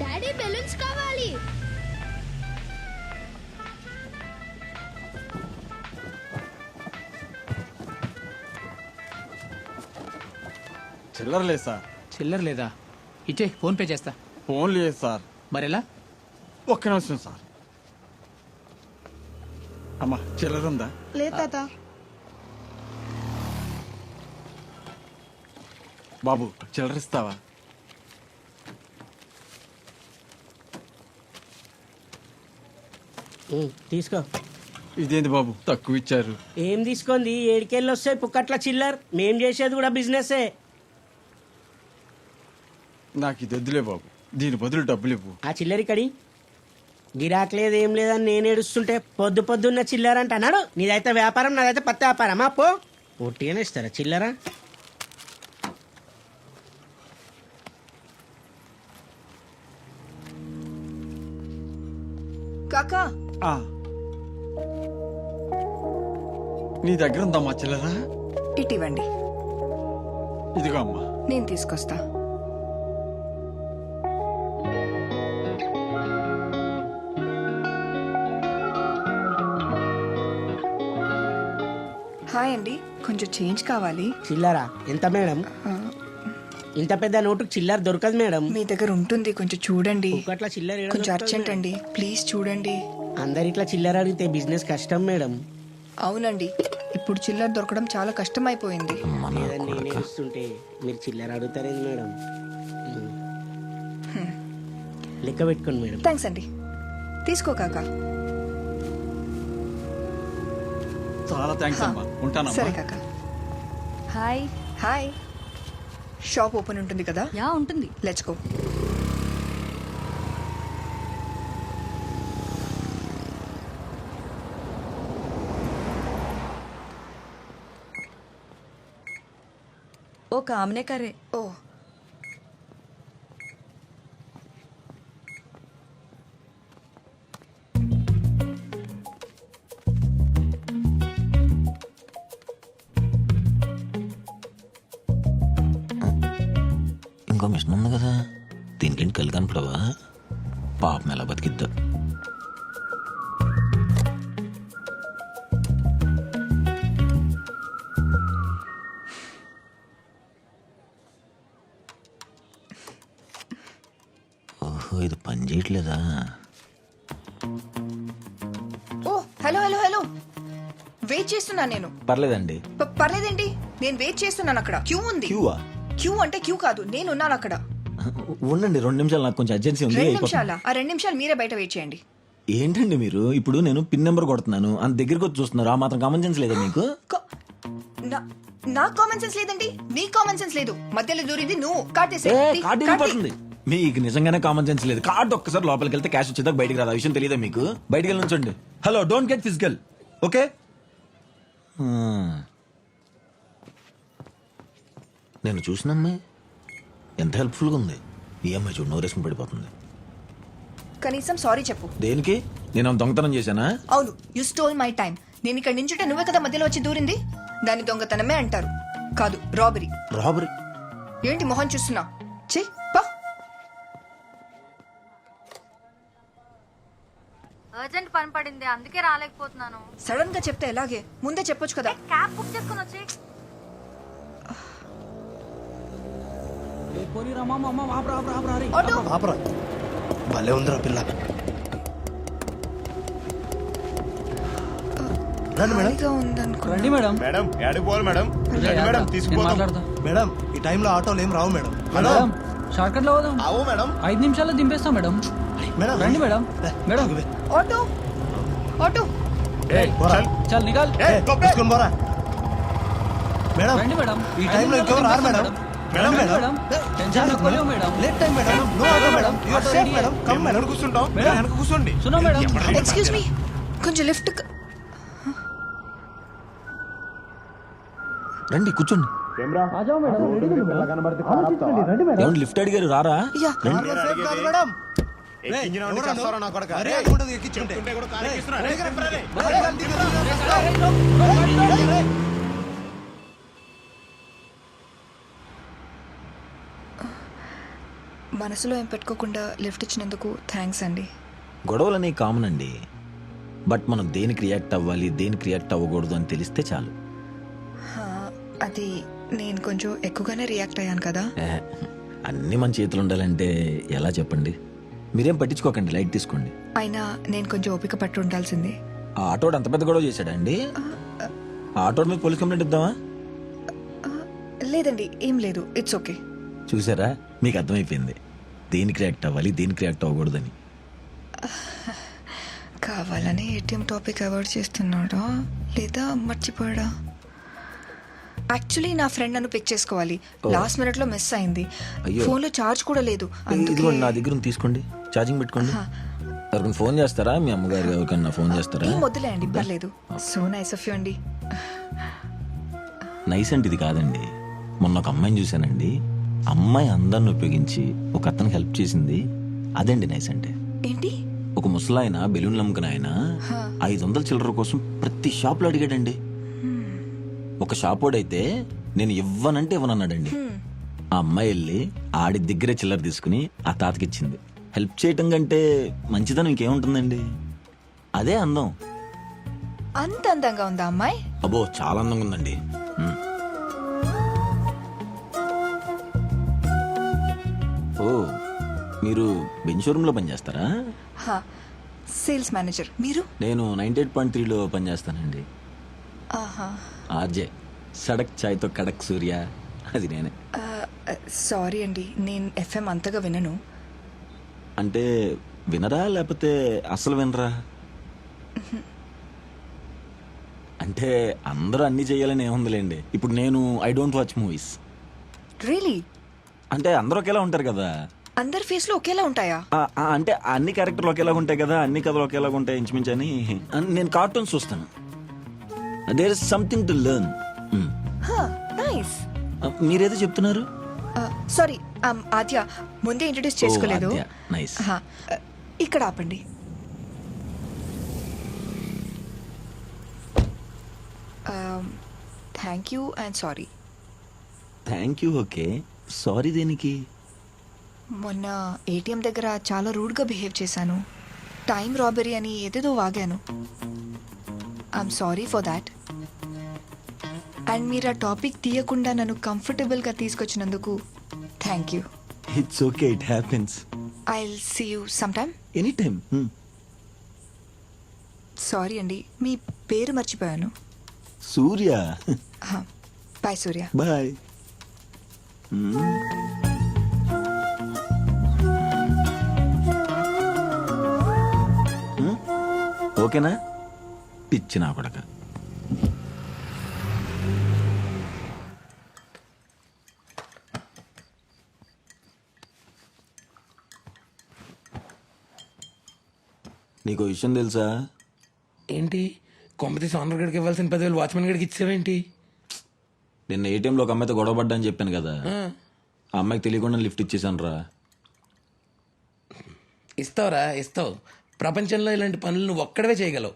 Daddy balloons కావాలి. చిల్లర లేదు సార్. చిల్లర లేదా? ఇచ్చే ఫోన్ పే చేస్తా. ఫోన్ లేదు సార్. మరెలా? ఒక్క నిమిషం సార్. అమ్మా చిల్లర ఉందా? లేదు తాత. బాబు చిల్లర ఇస్తావా? తీసుకో. ఇదేంటి బాబు? తక్కువ ఇచ్చారు. ఏం తీసుకుంది ఏడికెళ్ళి వస్తాయి పుక్కట్ల చిల్లర్. మేం చేసేది కూడా బిజినెసే నాకు ఇది వద్దులే బాబు. దీని బదులు డబ్బులు ఇవ్వు. ఆ చిల్లర్ ఇక్కడి గిరాక్ లేదు ఏం లేదని నేను ఏడుస్తుంటే పొద్దు పొద్దున్న చిల్లర అంట. అన్నాడు నీదైతే వ్యాపారం నాదైతే పత్తి వ్యాపారమా పో. ఒట్టిగానే ఇస్తారా చిల్లర? కాకా. నీ దగ్గర ఉందమ్మా చిల్లర? ఇటు ఇవ్వండి ఇదిగో అమ్మా. నేను తీసుకొస్తా. హాయ్ అండి. కొంచెం చేంజ్ కావాలి. చిల్లరా? ఎంత మేడం? ఇంత పెద్ద నోటుకు చిల్లర దొరకదు మేడం. మీ దగ్గర ఉంటుంది. కొంచెం చూడండి. పుక్కట్ల చిల్లర కొంచెం అర్జెంట్ అండి. ప్లీజ్ చూడండి. అందరు ఇట్లా చిల్లర అడిగితే బిజినెస్ కష్టం మేడం. అవునండి. ఇప్పుడు చిల్లర దొరకడం చాలా కష్టం అయిపోయింది నేను ఏడుస్తుంటే మీరు చిల్లర అడుగుతారేంది మేడం? ఉమ్. లెక్క పెట్టుకోండి మేడం. థ్యాంక్స్ అండి. తీసుకో కాకా. చాలా థ్యాంక్స్ అమ్మా. ఉంటానమ్మా. సరే కాకా. హాయ్. హాయ్. షాప్ ఓపెన్ ఉంటుంది కదా? యా ఉంటుంది. లెట్స్ గో ఓ కామనే కర్రే ఓ ఇంకో మిషన్ ఉంది కదా దీనికి కలి కనపడవా పాపం ఎలా బతికిద్దా చేయట్లేదా? ఓ హలో హలో హలో. వెయిట్ చేస్తున్నా నేను. పర్లేదండి. ప- పర్లేదేంటి? నేను వెయిట్ చేస్తున్నాను అక్కడ. క్యూ ఉంది. క్యూవా క్యూ అంటే క్యూ కాదు. నేను ఉన్నాను అక్కడ. ఉండండి రెండు నిమిషాలు నాకు కొంచెం అర్జెన్సీ ఉంది. రెండు అయిపోతుంది. నిమిషాల? ఆ రెండు నిమిషాలు మీరే బయట వెయిట్ చేయండి. ఏంటండి మీరు? ఇప్పుడు నేను పిన్ నెంబర్ కొడుతున్నాను. అంత దగ్గరికి వచ్చి చూస్తున్నారు. ఆ మాత్రం కామన్ సెన్స్ లేదా మీకు? కా- నా- నా కామన్ సెన్స్ లేదండి. నీ కామన్ సెన్స్ లేదు. మధ్యలో దూరింది నువ్వు. కాటేసే ఏ, కార్డు ఇరిగిపోతుంది. మీకు నిజంగానే కామన్ సెన్స్ లేదు. కార్డు ఒక్కసారి లోపలికి వెళ్తే క్యాష్ వచ్చేదాకా బయటికి రాదు. ఆ విషయం తెలియదా మీకు? బయటికి వెళ్ళి ఉంచండి hello don't get physical okay నేను చూసిన అమ్మాయి ఎంత హెల్ప్ఫుల్గా ఉంది. ఈ అమ్మాయి చూడు నోరేసుకుని పడిపోతుంది. కనీసం సారీ చెప్పు. దేనికి? నేను ఆమె దొంగతనం చేశానా? అవును యు స్టోల్ మై టైం నేను ఇక్కడ నించుంటే నువ్వే కదా మధ్యలో వచ్చి దూరింది? దాని దొంగతనమే అంటారు. కాదు రాబరీ రాబరీ ఏంటి మొహం చూస్తున్నా? చెయ్యి పా. అర్జెంట్ పని పడింది అందుకే రాలేకపోతున్నాను. సడన్గా చెప్తే ఎలాగే? ముందే చెప్పొచ్చు కదా. క్యాబ్ బుక్ చేసుకుని వచ్చి. ఆటో ఆపరా భలే ఉందిరా పిల్ల. రండి మేడం. ఖాళీగా ఉందనుకో రండి మేడం. మేడం పోవాలి మేడం? రండి మేడం తీసుకుపోతాం మాట్లాడతా. మేడం ఈ టైంలో ఆటోలు ఏం రావు మేడం. మేడం షార్ట్ కట్లో పోదాం మేడం. ఐదు నిమిషాల్లో దింపేస్తాం మేడం. మేడం. రండి మేడం. మేడం. పోరా. చల్. నికాల్. ఏ, తీసుకొని పోరా. మేడం రండి మేడం. ఈ టైంలో ఇంకెవరు రారు madam? Tension madam. Late time madam. No auto madam. You are safe madam. Come madam. కూర్చుంటాం మేడం. వెనక కూర్చోండి. సునో మేడం ఎక్స్క్యూజ్ మీ కొంచెం లిఫ్ట్ రండి కూర్చోండి. ఏమండి లిఫ్ట్ అడిగారు రారా? యా. కార్లో సేఫ్ కాదు మేడం. మనసులో ఏం పెట్టుకోకుండా లిఫ్ట్ ఇచ్చినందుకు థ్యాంక్స్ అండి. గొడవలు అనేవి కామన్ అండి బట్ మనం దేనికి రియాక్ట్ అవ్వాలి దేనికి రియాక్ట్ అవ్వకూడదు అని తెలిస్తే చాలు. హా, అది నేను కొంచెం ఎక్కువగానే రియాక్ట్ అయ్యాను కదా. ఏ, అన్నీ మన చేతులు ఉండాలంటే ఎలా చెప్పండి? మీరేం పట్టించుకోకండి లైట్ తీసుకోండి. అయినా నేను కొంచెం ఓపిక పట్టు ఉండాల్సింది. ఆ ఆటోడు అంత పెద్ద గొడవ చేశాడండి ఆ ఆటోడు మీద పోలీస్ కంప్లైంట్ ఇద్దామా? లేదండి ఏం లేదు ఇట్స్ ఓకే. చూసారా? మీకు అర్థమైపోయింది. దేనికి రియాక్ట్ అవ్వాలి దేనికి రియాక్ట్ అవ్వకూడదని. కావాలని ఏటీఎం టాపిక్ అవాయిడ్ చేస్తున్నాడా? లేదా మర్చిపోయాడా? యాక్చువల్లీ నా ఫ్రెండ్ నన్ను పిక్ చేసుకోవాలి. లాస్ట్ మినిట్లో మిస్ అయింది. అయ్యో. ఫోన్లో చార్జ్ కూడా లేదు. అందుకే ఇదిగోండి నా దగ్గర ఉంది, తీసుకోండి. ఛార్జింగ్ పెట్టుకోండి. ఎవరికైనా ఫోన్ చేస్తారా? మీ అమ్మగారు ఎవరికైనా ఫోన్ చేస్తారా? ఏం వద్దులే అండి పర్లేదు సో నైస్ ఆఫ్ యూ అండి. నైస్ అంటే ఇది కాదండి. మొన్న ఒక అమ్మాయిని చూశానండి. అమ్మాయి అందరిని ఉపయోగించి ఒక అతనికి హెల్ప్ చేసింది. అదండి నైస్ అంటే? ఏంటి? ఒక ముసలాయన బెలూన్లు అమ్ముకున్న ఆయన ఐదు వందల చిల్లర కోసం ప్రతి షాప్లో అడిగాడండి. ఒక షాప్ అయితే నేను ఇవ్వనంటే ఇవ్వనన్నాడండి. ఆ అమ్మాయి వెళ్ళి ఆడి దగ్గరే చిల్లర తీసుకుని ఆ తాతకి ఇచ్చింది హెల్ప్ చేయటం కంటే మంచిదనం ఇంకేముంటుందండి? అదే అందం. అంత అందంగా ఉందా అమ్మాయి? అబ్బో చాలా అందంగా ఉందండి. ఓ మీరు బెంచ్ షోరూంలో పనిచేస్తారా? హా సేల్స్ మేనేజర్. మీరు? నేను నైన్టీ ఎయిట్ పాయింట్ త్రీలో పనిచేస్తానండి. ఆహా. ఆర్జే సడక్ ఛాయ్తో కడక్ సూర్య. అది నేనే. సారీ అండి నేను ఎఫ్ఎం అంతగా వినను. అంటే వినరా లేకపోతే అసలు వినరా? అంటే అందరూ అన్ని చేయాలని ఏముందిలేండి. ఇప్పుడు నేను I don't watch movies really అంటే అందరూ ఒకేలా ఉంటారు కదా? అందరి ఫేస్లో ఒకేలా ఉంటాయా? ఆ, ఆ, అంటే అన్ని క్యారెక్టర్లు ఒకేలాగా ఉంటాయి కదా? అన్ని కథలు ఒకేలాగా ఉంటాయి ఇంచుమించు అని అన్- నేను కార్టూన్స్ చూస్తాను. There is something to learn nice మీరేదో చెప్తున్నారు? సారీ ఆద్య ముందే ఇంట్రడ్యూస్ చేసుకోలేదు. ఇక్కడ ఆపండి. Thank you and sorry thank you okay sorry దేనికి? మొన్న ఏటీఎం దగ్గర చాలా రూడ్గా బిహేవ్ చేశాను. టైం రాబరీ అని ఏదేదో వాగాను. I'm sorry for that and మీరు ఆ టాపిక్ తీయకుండా నన్ను కంఫర్టబుల్గా తీసుకొచ్చినందుకు thank you it's okay it happens I see you some time any time sorry అండి మీ పేరు మర్చిపోయాను. సూర్య. బాయ్ సూర్య. బాయ్ ఓకేనా? పిచ్చి నా కొడక. నీకు విషయం తెలుసా? ఏంటి? కొంపతీసి ఆనర్ గడికి ఇవ్వాల్సిన పదివేలు వాచ్మెన్ గడికి ఇచ్చావేంటి? నిన్న ఏటీఎంలో ఒక అమ్మాయితో గొడవ పడ్డా అని చెప్పాను కదా. ఆ, అమ్మాయికి తెలియకుండా లిఫ్ట్ ఇచ్చేసాను రా. ఇస్తావురా ఇస్తావు. ప్రపంచంలో ఇలాంటి పనులు నువ్వు ఒక్కడవే చేయగలవు.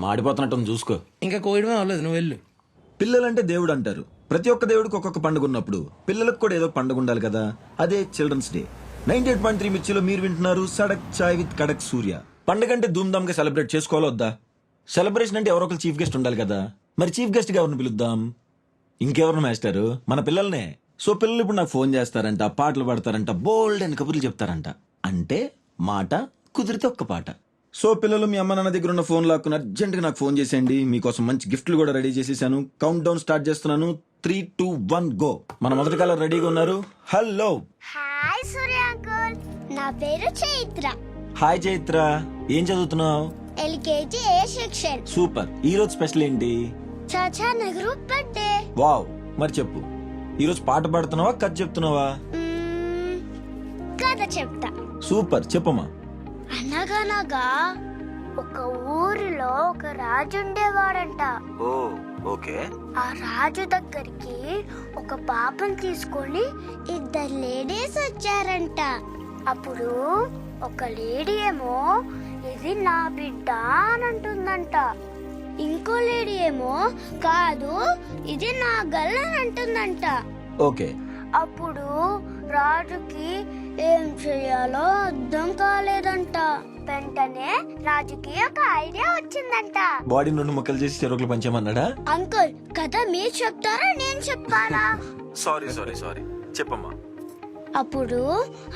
మాడిపోతున్నట్టు చూసుకో. ఇంకా కోయడమే అవ్వలేదు నువ్వు వెళ్ళు. పిల్లలంటే దేవుడు అంటారు. ప్రతి ఒక్క దేవుడికి ఒక్కొక్క పండుగ ఉన్నప్పుడు పిల్లలకు కూడా ఏదో పండుగ ఉండాలి కదా. అదే children's day. Ninety eight point three మిర్చిలో మీరు వింటున్నారు సడక్ చాయ్ విత్ కడక్ సూర్య. పండుగ అంటే ధూమ్ధామ్గా సెలబ్రేట్ చేసుకోవాలో వద్దా? సెలబ్రేషన్ అంటే ఎవరో ఒకరు చీఫ్ గెస్ట్ ఉండాలి కదా. మరి చీఫ్ గెస్ట్గా ఎవరిని పిలుద్దాం? ఇంకెవరిని మేస్టారు? మన పిల్లల్నే. సో పిల్లలు ఇప్పుడు నాకు ఫోన్ చేస్తారంట పాటలు పాడతారంట బోల్డ్ అని కబుర్లు చెప్తారంట. అంటే మాట కుదిరితే ఒక్క పాట. సో పిల్లలు మీ అమ్మ నాన్న దగ్గర ఉన్న ఫోన్ లాక్కుని అర్జెంట్గా నాకు ఫోన్ చేసేయండి. మీకోసం మంచి గిఫ్ట్లు కూడా రెడీ చేసేసాను. కౌంట్ డౌన్ స్టార్ట్ చేస్తున్నాను. Three two one go. మన మొదటి కాలం రెడీగా ఉన్నారు. హలో. Hi Surya uncle. నా పేరు చైత్ర. హాయ్ చైత్ర ఏం చదువుతున్నావు? LKG A section. సూపర్. ఈ రోజు స్పెషల్ ఏంటి? చాచా నెహ్రూ బర్త్డే. వావ్ మరి చెప్పు. ఈ రోజు పాట పాడుతున్నావా కథ చెప్తున్నావా? మ్మ్, కథ చెప్తా. సూపర్ చెప్పమ్మా. అనగనగా ఒక ఊరిలో ఒక రాజు ఉండేవాడంట. ఓ. ఓకే. ఆ రాజు దగ్గరికి ఒక పాపను తీసుకొని ఇద్దరు లేడీస్ వచ్చారంట. అప్పుడు ఒక లేడీ ఏమో ఇది నా బిడ్డ అని అంటుందంట. ఇంకో లేడీ ఏమో కాదు ఇది నా గల్ అని అంటుందంట. ఓకే. అప్పుడు రాజుకి ఏం చెయ్యాలో అర్థం కాలేదంట. వెంటనే రాజుకి ఒక ఐడియా వచ్చిందంట. బాడీ నుండి ముక్కలు చేసి చెరుకులు పంచామన్నాడా అంకుల్ కథ మీరు చెప్తారా నేను చెప్పాలా? సారీ సారీ సారీ చెప్పమ్మా. అప్పుడు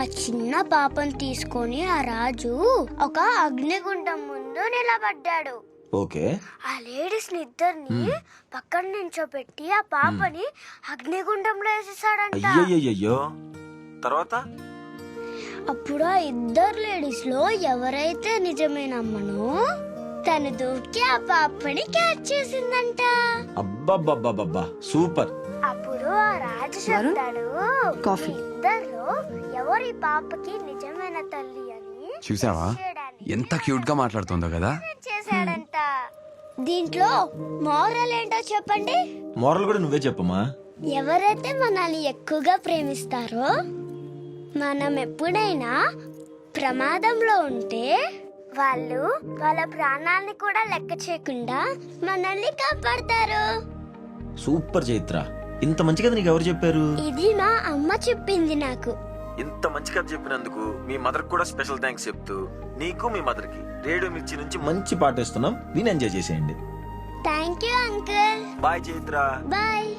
ఆ చిన్న పాపను తీసుకొని ఆ రాజు ఒక అగ్నిగుండం ముందు నిలబడ్డాడు. ఓకే. ఆ లేడీస్ ఇద్దరిని పక్కన నించోబెట్టి ఆ పాపని అగ్నిగుండంలో వేసేసాడంట అయ్యయ్యో తర్వాత? అప్పుడు ఆ ఇద్దరు లేడీస్లో ఎవరైతే నిజమైన అమ్మనో తను దూకి ఆ పాపని క్యాచ్ చేసిందంట. అబ్బబ్బబ్బబ్బబ్బా సూపర్. అప్పుడు ఆ రాజు చెప్తాడు కాఫీ. ఇద్దరు ఎవరి పాపకి నిజమైన తల్లి అని చూసావా? ఎంత క్యూట్గా మాట్లాడుతుందో కదా. చేశాడంట. దీంట్లో మోరల్ ఏంటో చెప్పండి. మోరల్ కూడా నువ్వే చెప్పమ్మా. ఎవరైతే మనల్ని ఎక్కువగా ప్రేమిస్తారో మనం ఎప్పుడైనా ప్రమాదంలో ఉంటే వాళ్ళు వాళ్ళ ప్రాణాలని కూడా లెక్క చేయకుండా మనల్ని కాపాడతారు. సూపర్ చైత్ర. ఇంత మంచి కథ నీకు ఎవరు చెప్పారు? ఇది మా అమ్మ చెప్పింది నాకు. ఇంత మంచి కథ చెప్పినందుకు మీ మదర్ కూడా స్పెషల్ థ్యాంక్స్ చెప్తూ నీకు మీ మదర్కి రేడియో మిర్చి నుంచి మంచి పాట ఇస్తున్నాం విని ఎంజాయ్ చేసేయండి. Thank you uncle bye Chaitra. Bye